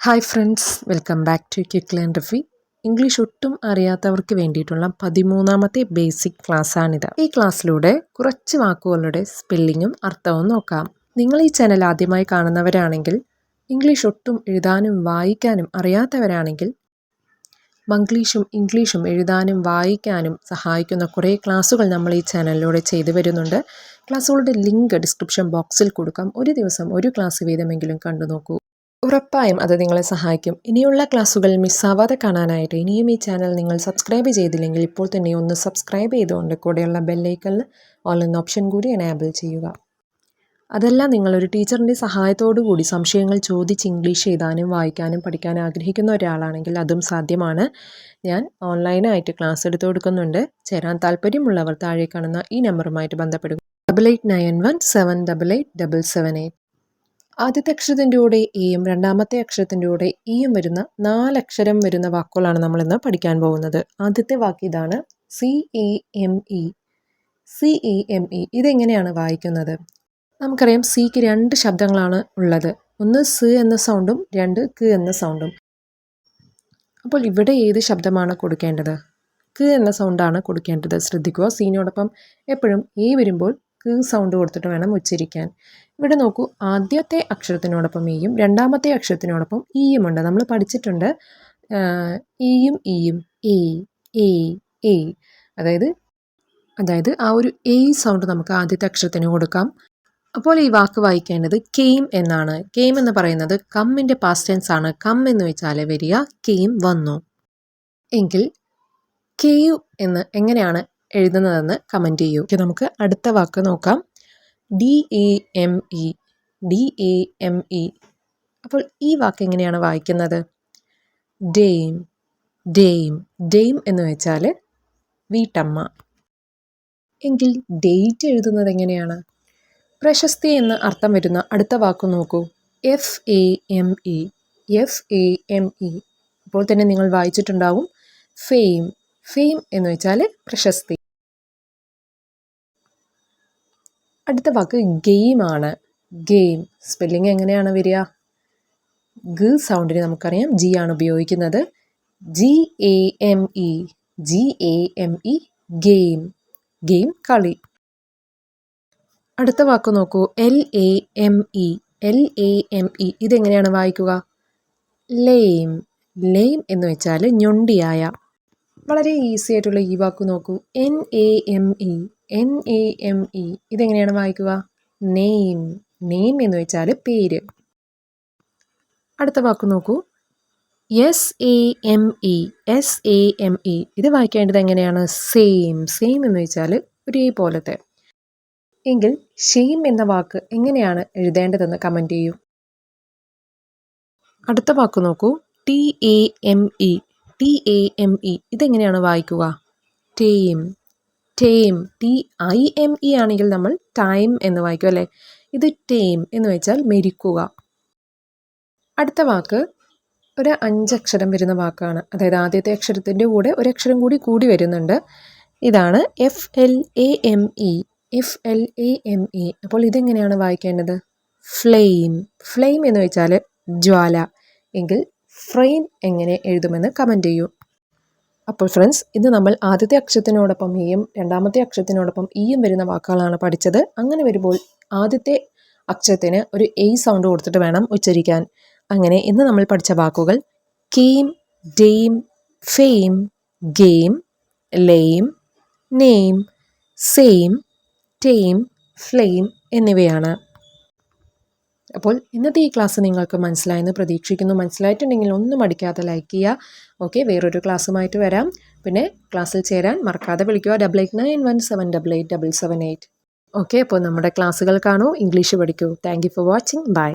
Hi friends welcome back to quick learn Rafi English ഒട്ടും അറിയാത്തവർക്ക് വേണ്ടിയിട്ടുള്ള പതിമൂന്നാമത്തെ ബേസിക് ക്ലാസ്സാണിത് ഈ ക്ലാസ്സിലൂടെ കുറച്ച് വാക്കുകളുടെ സ്പെല്ലിങ്ങും അർത്ഥവും നോക്കാം. നിങ്ങൾ ഈ ചാനൽ ആദ്യമായി കാണുന്നവരാണെങ്കിൽ ഇംഗ്ലീഷ് ഒട്ടും എഴുതാനും വായിക്കാനും അറിയാത്തവരാണെങ്കിൽ മംഗ്ലീഷും ഇംഗ്ലീഷും എഴുതാനും വായിക്കാനും സഹായിക്കുന്ന കുറേ ക്ലാസ്സുകൾ നമ്മൾ ഈ ചാനലിലൂടെ ചെയ്തു വരുന്നുണ്ട്. ക്ലാസ്സുകളുടെ ലിങ്ക് ഡിസ്ക്രിപ്ഷൻ ബോക്സിൽ കൊടുക്കാം. ഒരു ദിവസം ഒരു ക്ലാസ് വീതമെങ്കിലും കണ്ടു നോക്കൂ. ഉറപ്പായും അത് നിങ്ങളെ സഹായിക്കും. ഇനിയുള്ള ക്ലാസ്സുകൾ മിസ്സാവാതെ കാണാനായിട്ട് ഇനിയും ഈ ചാനൽ നിങ്ങൾ സബ്സ്ക്രൈബ് ചെയ്തില്ലെങ്കിൽ ഇപ്പോൾ തന്നെ ഒന്ന് സബ്സ്ക്രൈബ് ചെയ്തുകൊണ്ട് കൂടെയുള്ള ബെല്ലൈക്കലിൽ ഓൾ ഓപ്ഷൻ കൂടി എനേബിൾ ചെയ്യുക. അതല്ല നിങ്ങളൊരു ടീച്ചറിന്റെ സഹായത്തോടു കൂടി സംശയങ്ങൾ ചോദിച്ച് ഇംഗ്ലീഷ് എഴുതാനും വായിക്കാനും പഠിക്കാൻ ആഗ്രഹിക്കുന്ന ഒരാളാണെങ്കിൽ അതും സാധ്യമാണ്. ഞാൻ ഓൺലൈനായിട്ട് ക്ലാസ് എടുത്തു കൊടുക്കുന്നുണ്ട്. ചേരാൻ താല്പര്യമുള്ളവർ താഴെ കാണുന്ന ഈ നമ്പറുമായിട്ട് ബന്ധപ്പെടുക. Double eight nine one seven double eight double seven eight ആദ്യത്തെ അക്ഷരത്തിന്റെ കൂടെ എയും രണ്ടാമത്തെ അക്ഷരത്തിന്റെ കൂടെ ഇയും വരുന്ന നാലക്ഷരം വരുന്ന വാക്കുകളാണ് നമ്മളിന്ന് പഠിക്കാൻ പോകുന്നത്. ആദ്യത്തെ വാക്ക് ഇതാണ് C A M E C A M E ഇതെങ്ങനെയാണ് വായിക്കുന്നത്? നമുക്കറിയാം സിക്ക് രണ്ട് ശബ്ദങ്ങളാണ് ഉള്ളത്. ഒന്ന് സ് എന്ന സൗണ്ടും രണ്ട് ക് എന്ന സൗണ്ടും അപ്പോൾ ഇവിടെ ഏത് ശബ്ദമാണ് കൊടുക്കേണ്ടത്? ക് എന്ന സൗണ്ടാണ് കൊടുക്കേണ്ടത്. ശ്രദ്ധിക്കുക. സീനോടൊപ്പം എപ്പോഴും എ വരുമ്പോൾ ക് സൗണ്ട് കൊടുത്തിട്ട് വേണം ഉച്ചരിക്കാൻ. ഇവിടെ നോക്കൂ ആദ്യത്തെ അക്ഷരത്തിനോടൊപ്പം ഈയും രണ്ടാമത്തെ അക്ഷരത്തിനോടൊപ്പം ഈയും ഉണ്ട്. നമ്മൾ പഠിച്ചിട്ടുണ്ട് ഈയും ഈയും എ എ എ അതായത് അതായത് ആ ഒരു എ സൗണ്ട് നമുക്ക് ആദ്യത്തെ അക്ഷരത്തിന് കൊടുക്കാം. അപ്പോൾ ഈ വാക്ക് വായിക്കേണ്ടത് കെയിം എന്നാണ്. കെയിം എന്ന് പറയുന്നത് കമ്മിന്റെ പാസ്റ്റ് ടെൻസ് ആണ്. കം എന്ന് വെച്ചാൽ വരിക കെയിം വന്നു. എങ്കിൽ കെയു എന്ന് എങ്ങനെയാണ് എഴുതുന്നതെന്ന് കമന്റ് ചെയ്യൂ. നമുക്ക് അടുത്ത വാക്ക് നോക്കാം. D A M E D A M E അപ്പോൾ ഈ വാക്ക് എങ്ങനെയാണ് വായിക്കുന്നത്? ഡെയിം ഡെയിം ഡെയിം എന്ന് വെച്ചാൽ വീട്ടമ്മ. എങ്കിൽ ഡേറ്റ് എഴുതുന്നത് എങ്ങനെയാണ്? പ്രശസ്തി എന്ന് അർത്ഥം വരുന്ന അടുത്ത വാക്ക് നോക്കൂ. F A M E F A M E അപ്പോൾ തന്നെ നിങ്ങൾ വായിച്ചിട്ടുണ്ടാവും. ഫെയിം ഫെയിം എന്ന് വെച്ചാൽ പ്രശസ്തി. അടുത്ത വാക്ക് ഗെയിമാണ്. ഗെയിം. സ്പെല്ലിംഗ് എങ്ങനെയാണ് വരിക? ഗ് സൗണ്ടിന് നമുക്കറിയാം. ജി ആണ് ഉപയോഗിക്കുന്നത്. G A M E. G A M E. Game. Game കളി. അടുത്ത വാക്ക് നോക്കൂ. L A M E. L A M E. ഇതെങ്ങനെയാണ് വായിക്കുക? ലെയിം. ലെയിം എന്ന് വെച്ചാൽ ഞൊണ്ടിയായ. വളരെ ഈസി ആയിട്ടുള്ള ഈ വാക്ക് നോക്കൂ. N A M E. N A M E ഇതെങ്ങനെയാണ് വായിക്കുക? നെയിം നെയിം എന്ന് വെച്ചാൽ പേര്. അടുത്ത വാക്ക് നോക്കൂ. S A M E S A M E ഇത് വായിക്കേണ്ടത് എങ്ങനെയാണ്? സെയിം സെയിം എന്ന് വെച്ചാൽ ഒരേപോലത്തെ. എങ്കിൽ ഷെയിം എന്ന വാക്ക് എങ്ങനെയാണ് എഴുതേണ്ടതെന്ന് കമന്റ് ചെയ്യൂ. അടുത്ത വാക്ക് നോക്കൂ. T A M E T A M E ഇതെങ്ങനെയാണ് വായിക്കുക? Tame tame T I M E ആണെങ്കിൽ നമ്മൾ ടൈം എന്ന് വായിക്കും അല്ലേ? ഇത് ടേം എന്ന് വെച്ചാൽ മെരിക്കുക. അടുത്ത വാക്ക് ഒരു അഞ്ചക്ഷരം വരുന്ന വാക്കാണ്. അതായത് ആദ്യത്തെ അക്ഷരത്തിന്റെ കൂടെ ഒരു അക്ഷരം കൂടി കൂടി വരുന്നുണ്ട്. ഇതാണ് F L A M E F L A M E അപ്പോൾ ഇതെങ്ങനെയാണ് വായിക്കേണ്ടത്? ഫ്ലെയിം ഫ്ലെയിം എന്ന് വെച്ചാൽ ജ്വാല. എങ്കിൽ ഫ്രെയിം എങ്ങനെ എഴുതുമെന്ന് കമന്റ് ചെയ്യൂ. അപ്പോൾ ഫ്രണ്ട്സ് ഇന്ന് നമ്മൾ ആദ്യത്തെ അക്ഷരത്തിനോടൊപ്പം ഈയും രണ്ടാമത്തെ അക്ഷരത്തിനോടൊപ്പം ഈയും വരുന്ന വാക്കുകളാണ് പഠിച്ചത്. അങ്ങനെ വരുമ്പോൾ ആദ്യത്തെ അക്ഷരത്തിന് ഒരു എയ് സൗണ്ട് കൊടുത്തിട്ട് വേണം ഉച്ചരിക്കാൻ. അങ്ങനെ ഇന്ന് നമ്മൾ പഠിച്ച വാക്കുകൾ came dame fame game lame name same tame flame എന്നിവയാണ്. അപ്പോൾ ഇന്നത്തെ ഈ ക്ലാസ് നിങ്ങൾക്ക് മനസ്സിലായെന്ന് പ്രതീക്ഷിക്കുന്നു. മനസ്സിലായിട്ടുണ്ടെങ്കിൽ ഒന്നും മടിക്കാതെ ലൈക്ക് ചെയ്യുക ഓക്കെ വേറൊരു ക്ലാസ്സുമായിട്ട് വരാം. പിന്നെ ക്ലാസ്സിൽ ചേരാൻ മറക്കാതെ വിളിക്കുക. Double eight nine one seven double eight double seven eight okay അപ്പോൾ നമ്മുടെ ക്ലാസ്സുകൾ കാണൂ. ഇംഗ്ലീഷ് പഠിക്കൂ. Thank you for watching bye